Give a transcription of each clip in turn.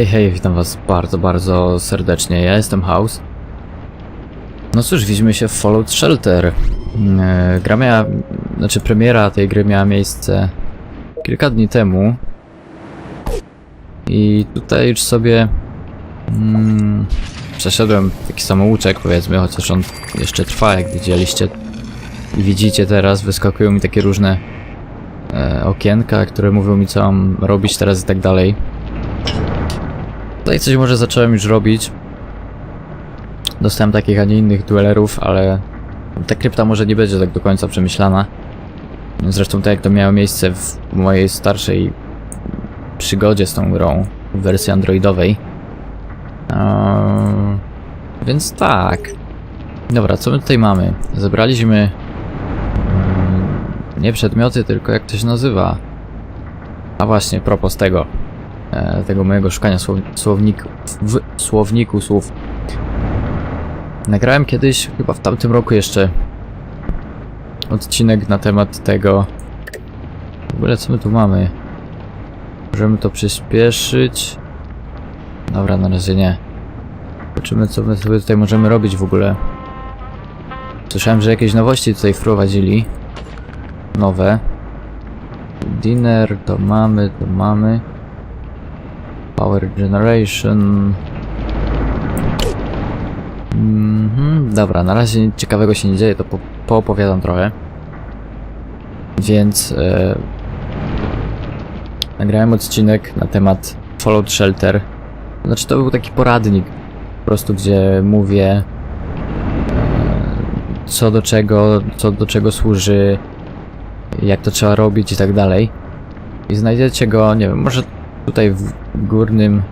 Hej, hej, witam was bardzo, bardzo serdecznie. Ja jestem House. No cóż, widzimy się w Fallout Shelter. E, Gra miała, znaczy premiera tej gry miała miejsce kilka dni temu. I tutaj już sobie mm, przeszedłem taki samouczek, powiedzmy, chociaż on jeszcze trwa, jak widzieliście. I widzicie teraz, wyskakują mi takie różne e, okienka, które mówią mi co mam robić teraz i tak dalej. Tutaj coś może zacząłem już robić. Dostałem takich, a nie innych duelerów, ale ta krypta może nie będzie tak do końca przemyślana. Zresztą tak jak to miało miejsce w mojej starszej przygodzie z tą grą w wersji androidowej. Eee, więc tak. Dobra, co my tutaj mamy? Zebraliśmy mm, nie przedmioty, tylko jak to się nazywa. A właśnie, propos tego e, tego mojego szukania słow, słowniku, w słowniku słów. Nagrałem kiedyś, chyba w tamtym roku jeszcze, odcinek na temat tego. W ogóle co my tu mamy? Możemy to przyspieszyć. Dobra, na razie nie. Zobaczymy co my sobie tutaj możemy robić w ogóle. Słyszałem, że jakieś nowości tutaj wprowadzili. Nowe. Dinner to mamy, to mamy. Power Generation. Mhm, dobra, na razie nic ciekawego się nie dzieje, to po, poopowiadam trochę. Więc e, nagrałem odcinek na temat Fallout Shelter. Znaczy to był taki poradnik, po prostu gdzie mówię e, co do czego, co do czego służy, jak to trzeba robić i tak dalej. I znajdziecie go, nie wiem, może Tutaj górnym,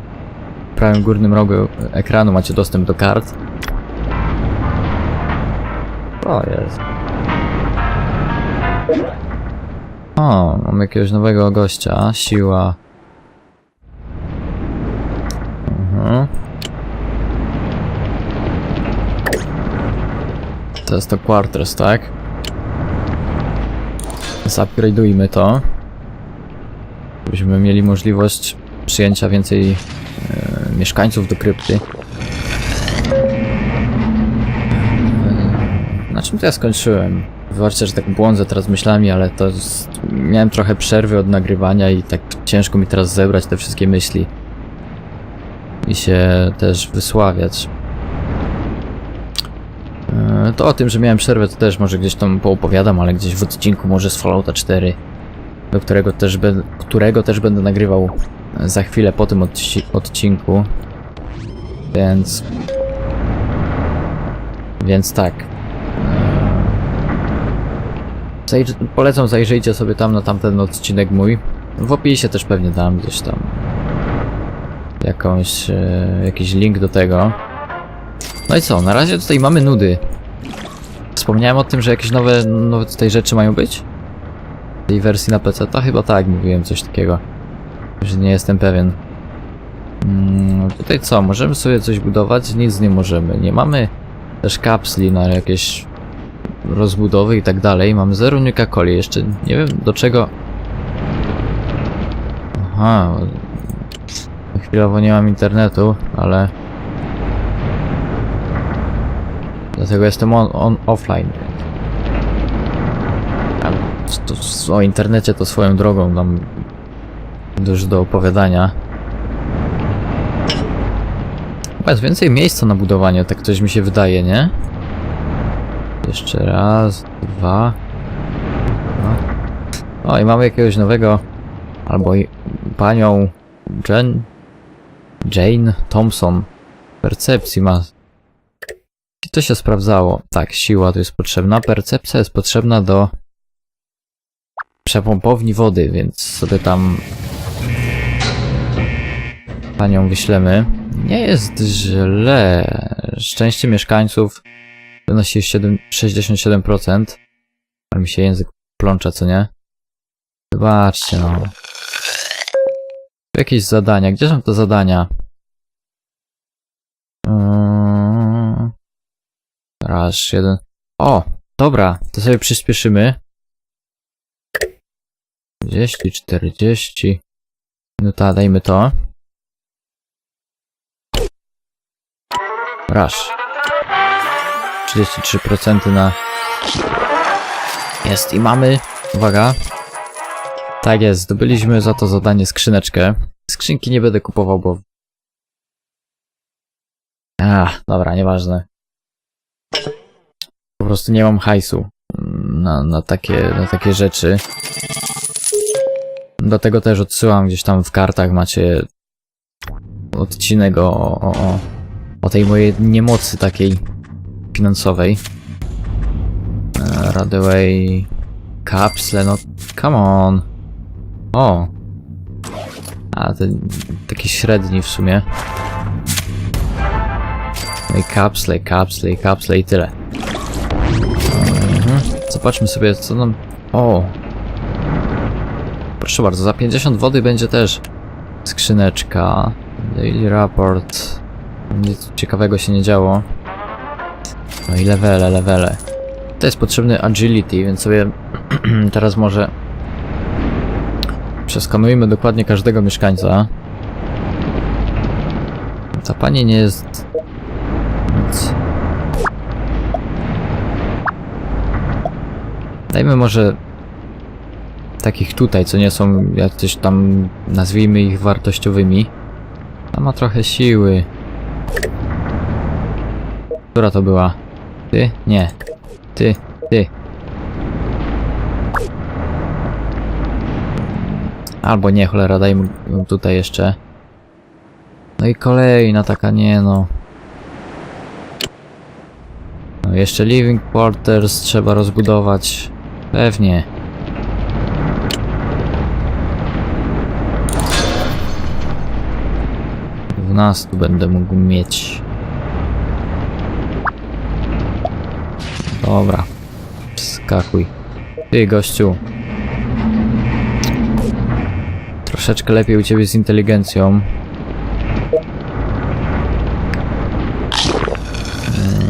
prawym górnym rogu ekranu macie dostęp do kart. O, jest. O, mam jakiegoś nowego gościa. Siła. Mhm. To jest to Quarters, tak? Zupgrade'ujmy to żebyśmy mieli możliwość przyjęcia więcej e, mieszkańców do krypty. E, na czym to ja skończyłem? Wybaczcie, że tak błądzę teraz myślami, ale to jest, miałem trochę przerwy od nagrywania i tak ciężko mi teraz zebrać te wszystkie myśli i się też wysławiać. E, To o tym, że miałem przerwę, to też może gdzieś tam poopowiadam, ale gdzieś w odcinku może z Fallouta 4 do którego też, be, którego też będę nagrywał za chwilę po tym odci odcinku. Więc... Więc tak. Zajrz polecam, zajrzyjcie sobie tam na tamten odcinek mój. W opisie też pewnie dam gdzieś tam jakąś, e, jakiś link do tego. No i co, na razie tutaj mamy nudy. Wspomniałem o tym, że jakieś nowe, nowe tutaj rzeczy mają być? Tej wersji na PC? To chyba tak, mówiłem coś takiego. Że nie jestem pewien. Mm, tutaj co? Możemy sobie coś budować? Nic nie możemy. Nie mamy też kapsli na jakieś rozbudowy i tak dalej. Mam zero Nuka Coli. Jeszcze nie wiem do czego... Aha. Chwilowo nie mam internetu, ale... Dlatego jestem on, on offline. To, o internecie to swoją drogą mam dużo do opowiadania. Chyba jest więcej miejsca na budowanie, tak coś mi się wydaje, nie? Jeszcze raz, dwa. No. O, i mamy jakiegoś nowego, albo i panią Jen, Jane Thompson. Percepcji ma. I to się sprawdzało. Tak, siła tu jest potrzebna. Percepcja jest potrzebna do przepompowni wody, więc sobie tam panią wyślemy. Nie jest źle. Szczęście mieszkańców wynosi 7, 67%. Ale mi się język plącza, co nie? Zobaczcie, no. Jakieś zadania. Gdzie są te zadania? Yy... Raz, jeden. O, dobra, to sobie przyspieszymy. 30, 40. Minuta, dajmy to. Rush. 33% na... Jest i mamy... Uwaga. Tak jest, zdobyliśmy za to zadanie skrzyneczkę. Skrzynki nie będę kupował, bo... A, dobra, nieważne. Po prostu nie mam hajsu na, na, takie, na takie rzeczy. Do tego też odsyłam gdzieś tam w kartach macie odcinek o, o, o, tej mojej niemocy takiej finansowej. E, Radaway kapsle, no come on. O. A ten taki średni w sumie. No i kapsle, kapsle, kapsle i tyle. Mhm. Zobaczmy sobie co nam... O! Proszę bardzo, za 50 wody będzie też skrzyneczka. Daily Report. Nic ciekawego się nie działo. No i levele, levele. To jest potrzebny agility, więc sobie teraz może przeskanujmy dokładnie każdego mieszkańca. Ta pani nie jest nic. Dajmy może takich tutaj, co nie są jakieś tam, nazwijmy ich wartościowymi. Ta ma trochę siły. Która to była? Ty? Nie. Ty, ty. Albo nie, cholera, dajmy tutaj jeszcze. No i kolejna taka, nie no. No jeszcze living quarters trzeba rozbudować. Pewnie. Dwunastu będę mógł mieć. Dobra. Skakuj. Ty, gościu. Troszeczkę lepiej u ciebie z inteligencją.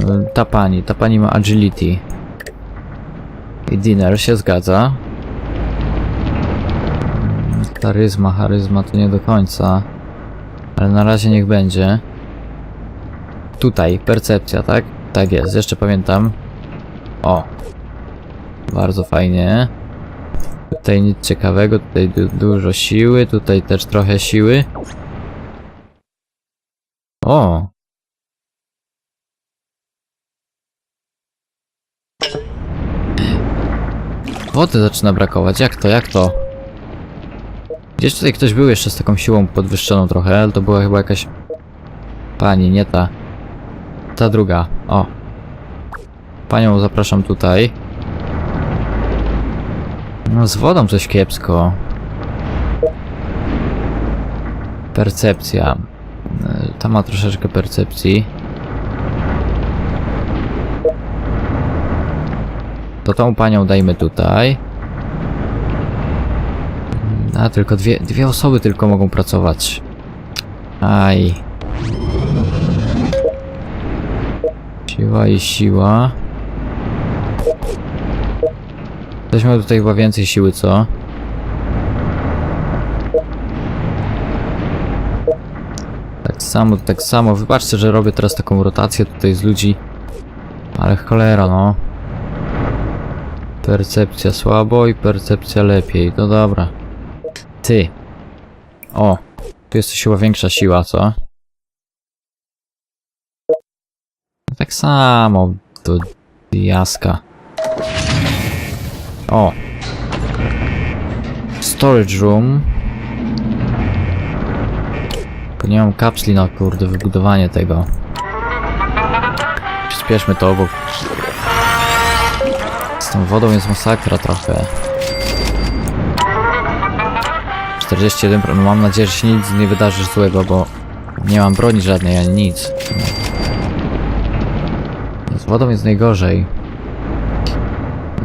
Yy, Ta pani, ta pani ma agility. I dinner się zgadza. Mm, Charyzma, charyzma to nie do końca. Ale na razie niech będzie. Tutaj, percepcja, tak? Tak jest, jeszcze pamiętam. O. Bardzo fajnie. Tutaj nic ciekawego, tutaj du dużo siły, tutaj też trochę siły. O! Wody zaczyna brakować, jak to, jak to? Gdzieś tutaj ktoś był jeszcze z taką siłą podwyższoną trochę, ale to była chyba jakaś... Pani, nie ta. Ta druga, o. Panią zapraszam tutaj. No z wodą coś kiepsko. Percepcja. Ta ma troszeczkę percepcji. To tą panią dajmy tutaj. A, tylko dwie, dwie osoby tylko mogą pracować. Aj. Siła i siła. Ktoś miał tutaj chyba więcej siły, co? Tak samo, tak samo. Wybaczcie, że robię teraz taką rotację tutaj z ludzi. Ale cholera, no. Percepcja słabo i percepcja lepiej. No dobra. Ty. O. Tu jest chyba większa siła, co? No Tak samo. Do jaska. O. Storage room. Tylko nie mam kapsli na kurde wybudowanie tego. Przyspieszmy to, bo z tą wodą jest masakra trochę. 41, no mam nadzieję, że się nic nie wydarzy złego, bo nie mam broni żadnej ani nic. Z wodą jest najgorzej.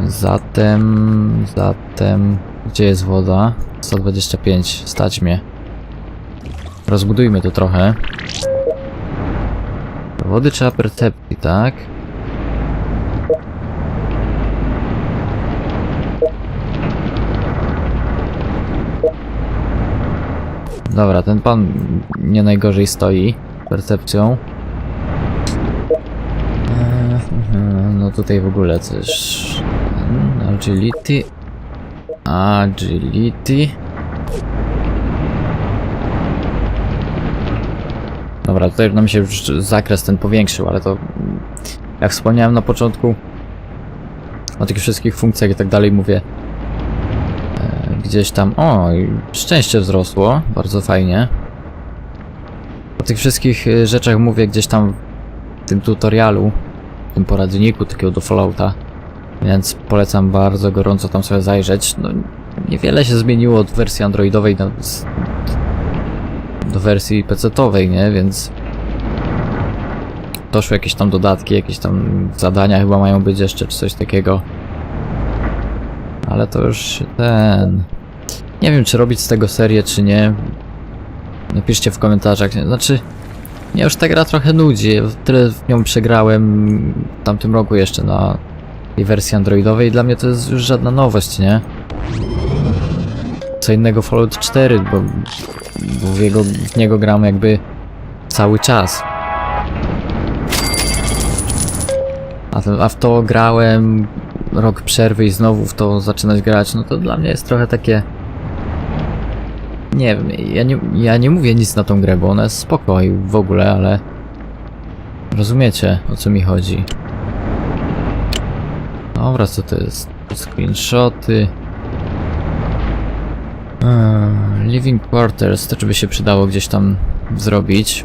Zatem, zatem, gdzie jest woda? 125, stać mnie. Rozbudujmy to trochę. Do wody trzeba percepcji, tak? Dobra, ten pan nie najgorzej stoi percepcją. No tutaj w ogóle coś... Agility... Agility... Dobra, tutaj nam się już zakres ten powiększył, ale to... Jak wspomniałem na początku... O tych wszystkich funkcjach i tak dalej mówię... Gdzieś tam... O, szczęście wzrosło, bardzo fajnie. O tych wszystkich e, rzeczach mówię gdzieś tam w tym tutorialu, w tym poradniku takiego do Fallouta. Więc polecam bardzo gorąco tam sobie zajrzeć. No, niewiele się zmieniło od wersji androidowej do, do wersji PC-owej, nie? Więc doszły jakieś tam dodatki, jakieś tam zadania chyba mają być jeszcze, czy coś takiego. Ale to już ten... Nie wiem, czy robić z tego serię, czy nie. Napiszcie w komentarzach. Znaczy, mnie już ta gra trochę nudzi. Tyle w nią przegrałem w tamtym roku jeszcze na tej wersji androidowej. Dla mnie to jest już żadna nowość, nie? Co innego Fallout 4, bo, bo w, jego, w niego gram jakby cały czas. A, a w to grałem rok przerwy i znowu w to zaczynać grać, no to dla mnie jest trochę takie... Nie wiem, ja nie, ja nie mówię nic na tą grę, bo ona jest spoko i w ogóle, ale... Rozumiecie, o co mi chodzi. Dobra, co to jest? Screenshoty. Living Quarters, to czy by się przydało gdzieś tam zrobić.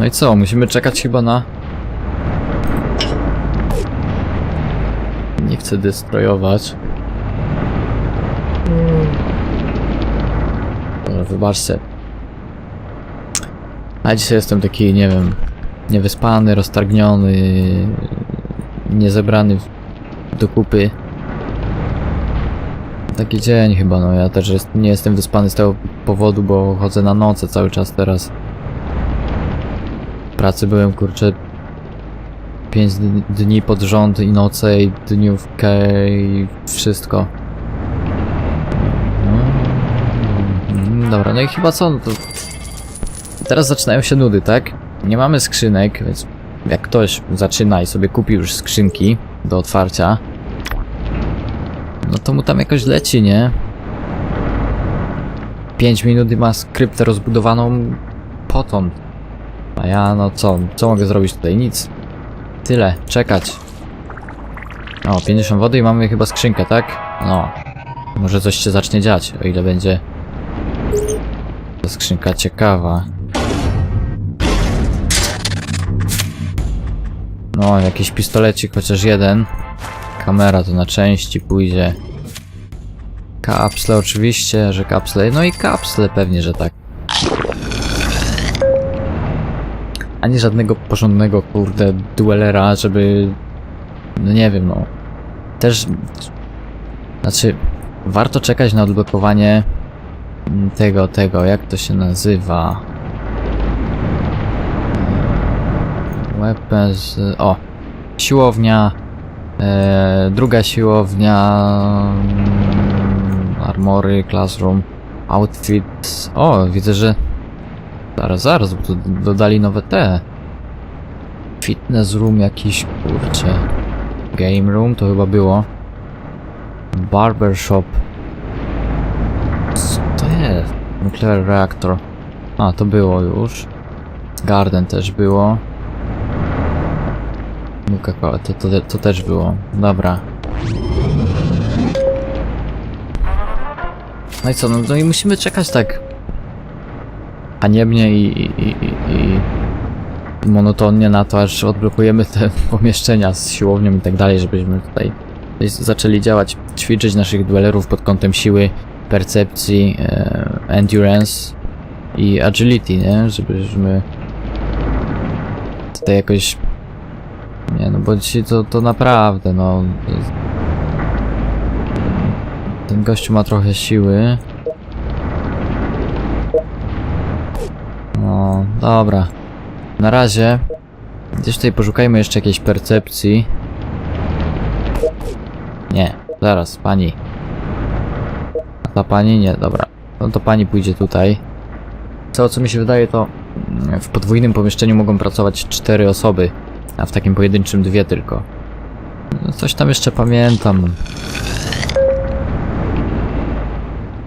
No i co, musimy czekać chyba na... Nie chcę destroyować. Wybaczcie. A dzisiaj jestem taki, nie wiem, niewyspany, roztargniony, niezebrany do kupy. Taki dzień chyba, no ja też jest, nie jestem wyspany z tego powodu, bo chodzę na noce cały czas teraz. W pracy byłem, kurczę, 5 dni pod rząd i noce i dniówkę i wszystko. Mm, Dobra, no i chyba co? No to teraz zaczynają się nudy, tak? Nie mamy skrzynek, więc jak ktoś zaczyna i sobie kupi już skrzynki do otwarcia, no to mu tam jakoś leci, nie? 5 minut i ma skryptę rozbudowaną potąd. A ja, no co? Co mogę zrobić tutaj? Nic. Tyle, czekać. O, 50 wody i mamy chyba skrzynkę, tak? No. Może coś się zacznie dziać, o ile będzie skrzynka ciekawa. No, jakiś pistolecik, chociaż jeden. Kamera to na części pójdzie. Kapsle oczywiście, że kapsle. No i kapsle pewnie, że tak. Ani żadnego porządnego, kurde, duelera, żeby... No nie wiem, no. Też... Znaczy, warto czekać na odblokowanie tego, tego, jak to się nazywa? Weapons... O! Siłownia... E, druga siłownia... mm, Armory, classroom, outfit... O, widzę, że... Zaraz, zaraz, bo dodali nowe te... Fitness room jakiś, kurczę... Game room to chyba było. Barbershop. Nuclear reactor. A, to było już. Garden też było. Nuka to, to, to też było. Dobra. No i co, no, no i musimy czekać tak haniebnie i, i, i, i monotonnie na to, aż odblokujemy te pomieszczenia z siłownią i tak dalej, żebyśmy tutaj zaczęli działać, ćwiczyć naszych duelerów pod kątem siły, percepcji, e, endurance i agility, nie? Żebyśmy tutaj jakoś nie no, bo dzisiaj to, to naprawdę, no... Ten gościu ma trochę siły. No, dobra. Na razie. Gdzieś tutaj poszukajmy jeszcze jakiejś percepcji. Nie, zaraz, pani. Ta pani? Nie, dobra. No to pani pójdzie tutaj. Co, co mi się wydaje, to w podwójnym pomieszczeniu mogą pracować cztery osoby, a w takim pojedynczym dwie tylko. No, coś tam jeszcze pamiętam.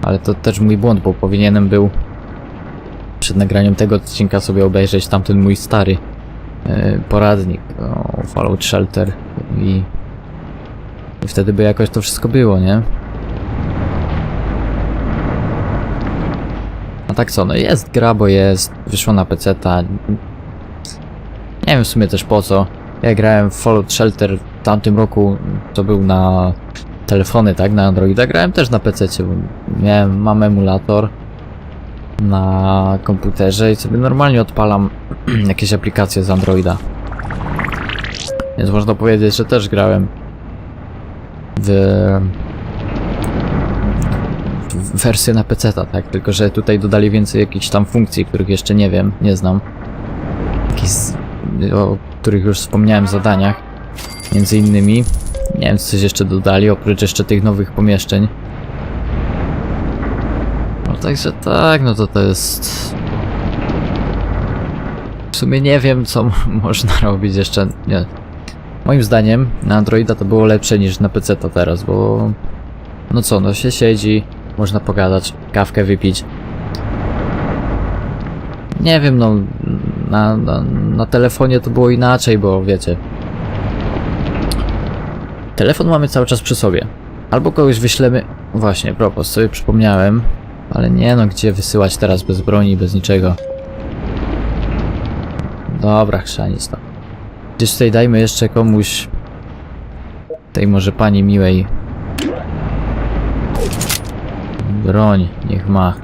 Ale to też mój błąd, bo powinienem był przed nagraniem tego odcinka sobie obejrzeć tamten mój stary e, poradnik o Fallout Shelter i, i wtedy by jakoś to wszystko było, nie? A tak co, no jest gra, bo jest, wyszła na PC-ta. Nie wiem w sumie też po co. Ja grałem w Fallout Shelter w tamtym roku, to był na telefony, tak, na Androida. Grałem też na PC, miałem, mam emulator na komputerze i sobie normalnie odpalam jakieś aplikacje z Androida. Więc można powiedzieć, że też grałem w wersję na PC, tak? Tylko, że tutaj dodali więcej jakichś tam funkcji, których jeszcze nie wiem, nie znam. O których już wspomniałem zadaniach. Między innymi. Nie wiem, co coś jeszcze dodali, oprócz jeszcze tych nowych pomieszczeń. No także tak, no to to jest... W sumie nie wiem, co można robić jeszcze, nie. Moim zdaniem na Androida to było lepsze niż na PC to teraz, bo... No co, no się siedzi, można pogadać, kawkę wypić. Nie wiem, no... Na, na, na telefonie to było inaczej, bo wiecie... Telefon mamy cały czas przy sobie. Albo kogoś wyślemy... Właśnie, propos, sobie przypomniałem. Ale nie no, gdzie wysyłać teraz bez broni, bez niczego. Dobra, chrzanic to. Gdzieś tutaj dajmy jeszcze komuś... Tej może pani miłej... Broń, niech ma.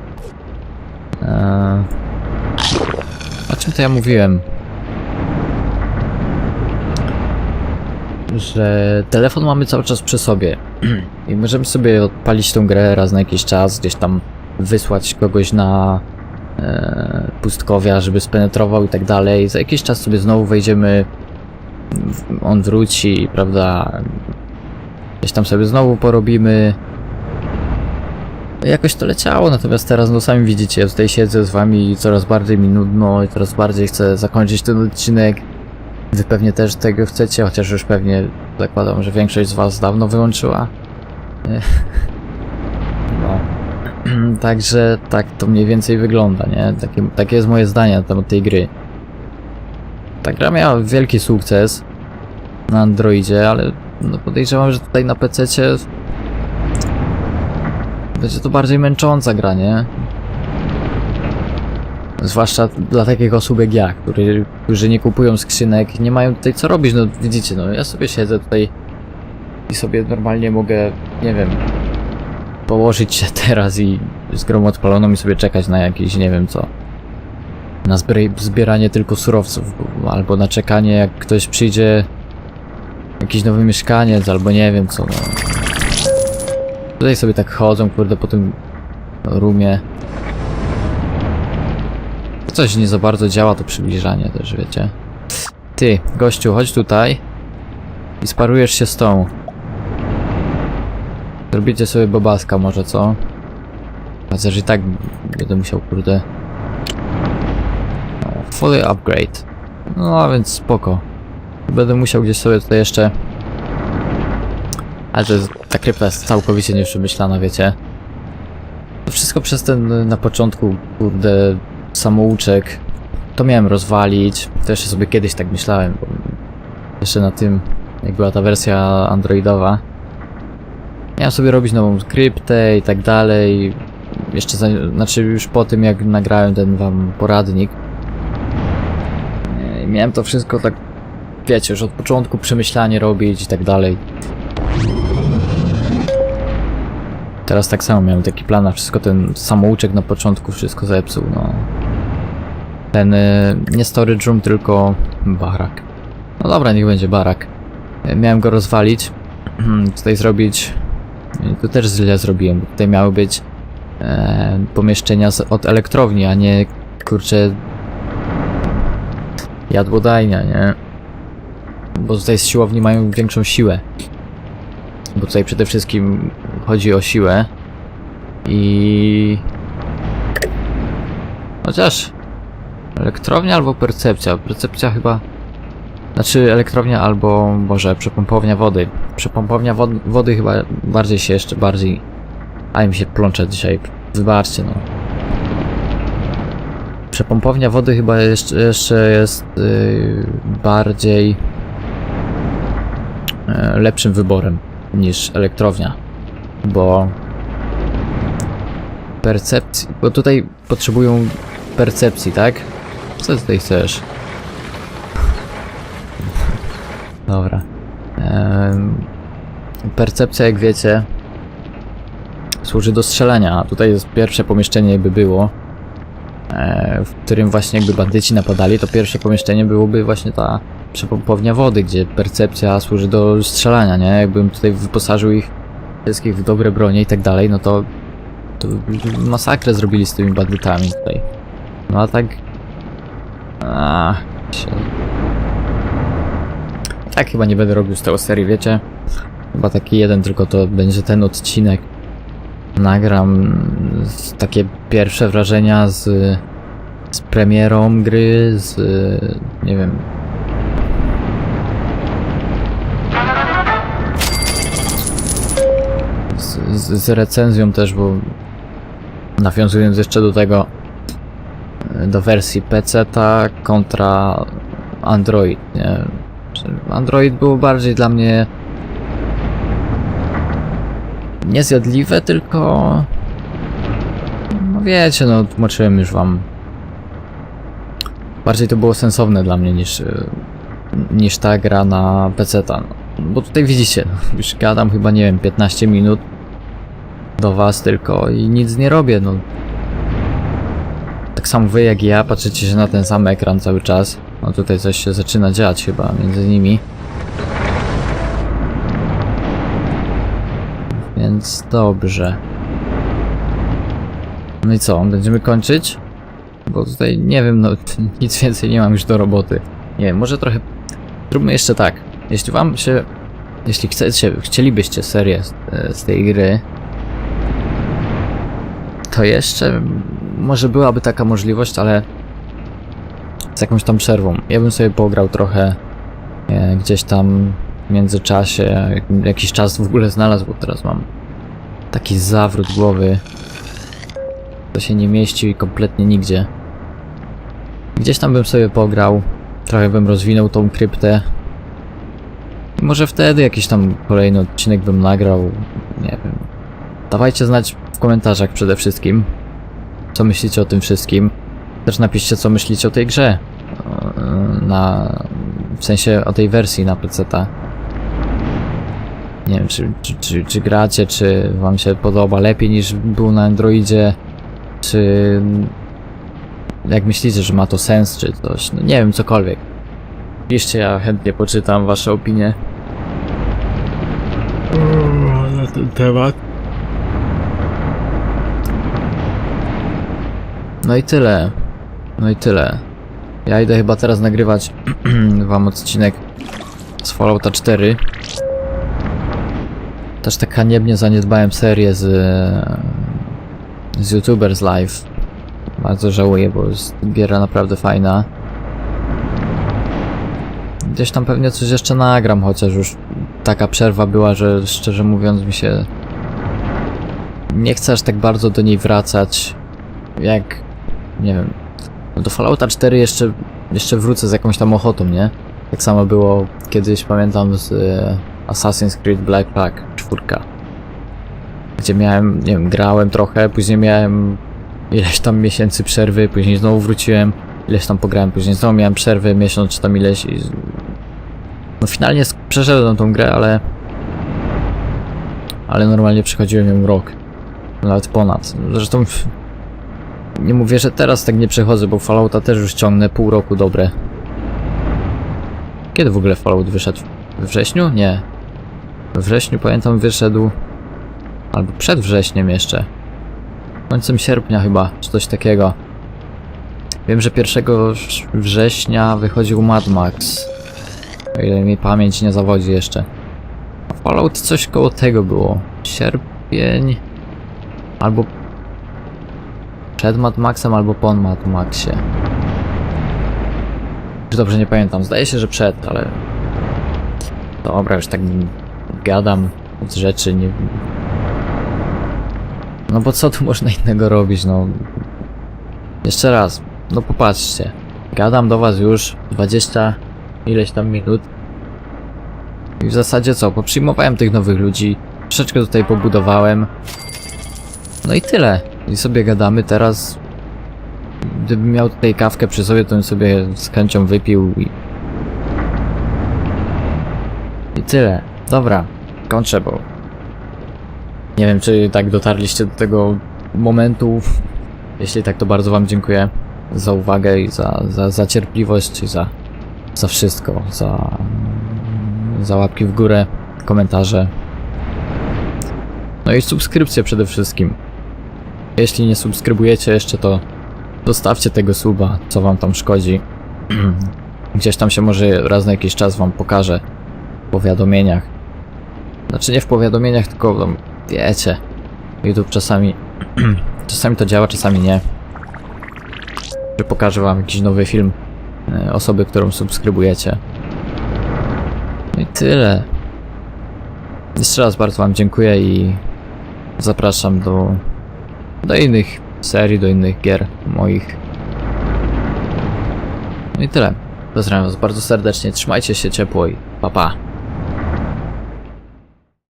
Eee... O czym to ja mówiłem? Że telefon mamy cały czas przy sobie. I możemy sobie odpalić tą grę raz na jakiś czas, gdzieś tam wysłać kogoś na e, pustkowia, żeby spenetrował i tak dalej. Za jakiś czas sobie znowu wejdziemy, on wróci, prawda? Gdzieś tam sobie znowu porobimy. Jakoś to leciało, natomiast teraz, no sami widzicie, ja tutaj siedzę z wami i coraz bardziej mi nudno i coraz bardziej chcę zakończyć ten odcinek. Wy pewnie też tego chcecie, chociaż już pewnie zakładam, że większość z was dawno wyłączyła. No. Także tak to mniej więcej wygląda, nie? Takie, takie jest moje zdanie na temat tej gry. Ta gra miała wielki sukces na Androidzie, ale no podejrzewam, że tutaj na PC będzie to bardziej męcząca gra, nie? Zwłaszcza dla takich osób jak ja, który, którzy nie kupują skrzynek, nie mają tutaj co robić, no widzicie, no ja sobie siedzę tutaj i sobie normalnie mogę, nie wiem, położyć się teraz i z grą odpaloną i sobie czekać na jakieś, nie wiem co. Na zbieranie tylko surowców, bo- albo na czekanie jak ktoś przyjdzie, jakiś nowy mieszkaniec, albo nie wiem co. No. Tutaj sobie tak chodzą, kurde, po tym rumie. Coś nie za bardzo działa to przybliżanie też, wiecie. Ty, gościu, chodź tutaj i sparujesz się z tą. Zrobicie sobie bobaska może, co? Chociaż i tak będę musiał, kurde... Fully upgrade. No, a więc spoko. Będę musiał gdzieś sobie tutaj jeszcze... Ale to jest, ta krypta jest całkowicie nieprzemyślana, wiecie? To wszystko przez ten y, na początku, kurde, samouczek. To miałem rozwalić. To jeszcze sobie kiedyś tak myślałem, jeszcze na tym, jak była ta wersja androidowa. Miałem sobie robić nową skryptę i tak dalej. Jeszcze, za, znaczy już po tym jak nagrałem ten wam poradnik. E, Miałem to wszystko tak, wiecie, już od początku przemyślanie robić i tak dalej. Teraz tak samo miałem taki plan, a wszystko ten samouczek na początku wszystko zepsuł, no. Ten, y, nie storage room, tylko barak. No dobra, niech będzie barak. E, Miałem go rozwalić, tutaj zrobić i Tu też źle zrobiłem, tutaj miały być e, pomieszczenia z, od elektrowni, a nie kurczę jadłodajnia, nie? Bo tutaj z siłowni mają większą siłę. Bo tutaj przede wszystkim chodzi o siłę i chociaż Elektrownia albo percepcja? Percepcja chyba... Znaczy elektrownia albo może przepompownia wody. Przepompownia wod wody chyba bardziej się jeszcze bardziej... A mi się plącze dzisiaj. Wybaczcie no. Przepompownia wody chyba jeszcze, jeszcze jest yy, bardziej e, lepszym wyborem niż elektrownia, bo percepcji, bo tutaj potrzebują percepcji, tak? Co tutaj chcesz? Dobra. Em, percepcja, jak wiecie, służy do strzelania, a tutaj jest pierwsze pomieszczenie, jakby było, e, w którym właśnie jakby bandyci napadali, to pierwsze pomieszczenie byłoby właśnie ta przepompownia wody, gdzie percepcja służy do strzelania, nie? Jakbym tutaj wyposażył ich wszystkich w dobre bronie i tak dalej, no to, to masakrę zrobili z tymi bandytami tutaj. No a tak... A, się... Tak chyba nie będę robił z tego serii, wiecie? Chyba taki jeden tylko to będzie ten odcinek. Nagram takie pierwsze wrażenia z, z premierą gry, z nie wiem. Z, z, recenzją też, bo nawiązując jeszcze do tego do wersji PC ta kontra Android, nie? Android było bardziej dla mnie niezjadliwe, tylko no wiecie, no tłumaczyłem już wam. Bardziej to było sensowne dla mnie niż niż ta gra na PC. -ta. No, bo tutaj widzicie, już gadam chyba nie wiem 15 minut do was tylko i nic nie robię, no. Tak samo wy jak i ja patrzycie się na ten sam ekran cały czas. No tutaj coś się zaczyna dziać chyba między nimi. Więc dobrze. No i co, będziemy kończyć? Bo tutaj nie wiem, no nic więcej nie mam już do roboty. Nie wiem, może trochę. Zróbmy jeszcze tak. Jeśli wam się. Jeśli chcecie, chcielibyście serię z, z tej gry, to jeszcze może byłaby taka możliwość, ale z jakąś tam przerwą. Ja bym sobie pograł trochę e, gdzieś tam w międzyczasie, jak- jakiś czas w ogóle znalazł, bo teraz mam taki zawrót głowy. To się nie mieści kompletnie nigdzie. Gdzieś tam bym sobie pograł, trochę bym rozwinął tą kryptę. I może wtedy jakiś tam kolejny odcinek bym nagrał, nie wiem. Dawajcie znać komentarzach przede wszystkim, co myślicie o tym wszystkim. Też napiszcie, co myślicie o tej grze. Yy, Na, w sensie o tej wersji na PC. -ta. Nie wiem, czy, czy, czy, czy gracie, czy wam się podoba lepiej niż był na Androidzie, czy jak myślicie, że ma to sens, czy coś. No nie wiem, cokolwiek. Piszcie, ja chętnie poczytam wasze opinie. na ten temat. No i tyle. No i tyle. Ja idę chyba teraz nagrywać wam odcinek z Fallouta 4. Też tak haniebnie zaniedbałem serię z, z YouTubers Live. Bardzo żałuję, bo jest giera naprawdę fajna. Gdzieś tam pewnie coś jeszcze nagram, chociaż już taka przerwa była, że szczerze mówiąc mi się nie chcę aż tak bardzo do niej wracać, jak nie wiem. No do Fallouta 4 jeszcze, jeszcze wrócę z jakąś tam ochotą, nie? Tak samo było kiedyś, pamiętam, z e, Assassin's Creed Black Flag 4. Gdzie miałem, nie wiem, grałem trochę, później miałem ileś tam miesięcy przerwy, później znowu wróciłem, ileś tam pograłem, później znowu miałem przerwę, miesiąc czy tam ileś i... No finalnie przeszedłem tą grę, ale... Ale normalnie przechodziłem ją rok. Nawet ponad. Zresztą nie mówię, że teraz tak nie przechodzę, bo Fallouta też już ciągnę pół roku dobre. Kiedy w ogóle Fallout wyszedł? We wrześniu? Nie. We wrześniu pamiętam wyszedł... Albo przed wrześniem jeszcze. Końcem sierpnia chyba, czy coś takiego. Wiem, że 1 września wychodził Mad Max. O ile mi pamięć nie zawodzi jeszcze. Fallout coś koło tego było. Sierpień... Albo przed Mad Maxem albo po Mad Maxie. Już dobrze nie pamiętam. Zdaje się, że przed, ale... Dobra, już tak gadam z rzeczy, nie... No bo co tu można innego robić, no... Jeszcze raz, no popatrzcie. Gadam do was już 20 ileś tam minut. I w zasadzie co, poprzyjmowałem tych nowych ludzi, troszeczkę tutaj pobudowałem. No i tyle. I sobie gadamy teraz. Gdybym miał tutaj kawkę przy sobie, to bym sobie z chęcią wypił i... I tyle. Dobra, kończę, bo... Nie wiem, czy tak dotarliście do tego momentu. Jeśli tak, to bardzo wam dziękuję za uwagę i za, za, za cierpliwość i za, za wszystko. Za, za łapki w górę, komentarze. No i subskrypcje przede wszystkim. Jeśli nie subskrybujecie jeszcze, to zostawcie tego suba, co wam tam szkodzi. Gdzieś tam się może raz na jakiś czas wam pokaże w powiadomieniach. Znaczy nie w powiadomieniach, tylko tam, wiecie. YouTube czasami czasami to działa, czasami nie. Że pokażę wam jakiś nowy film e, osoby, którą subskrybujecie. No i tyle. Jeszcze raz bardzo wam dziękuję i zapraszam do do innych serii, do innych gier moich. No i tyle. Pozdrawiam was bardzo serdecznie, trzymajcie się ciepło i pa pa.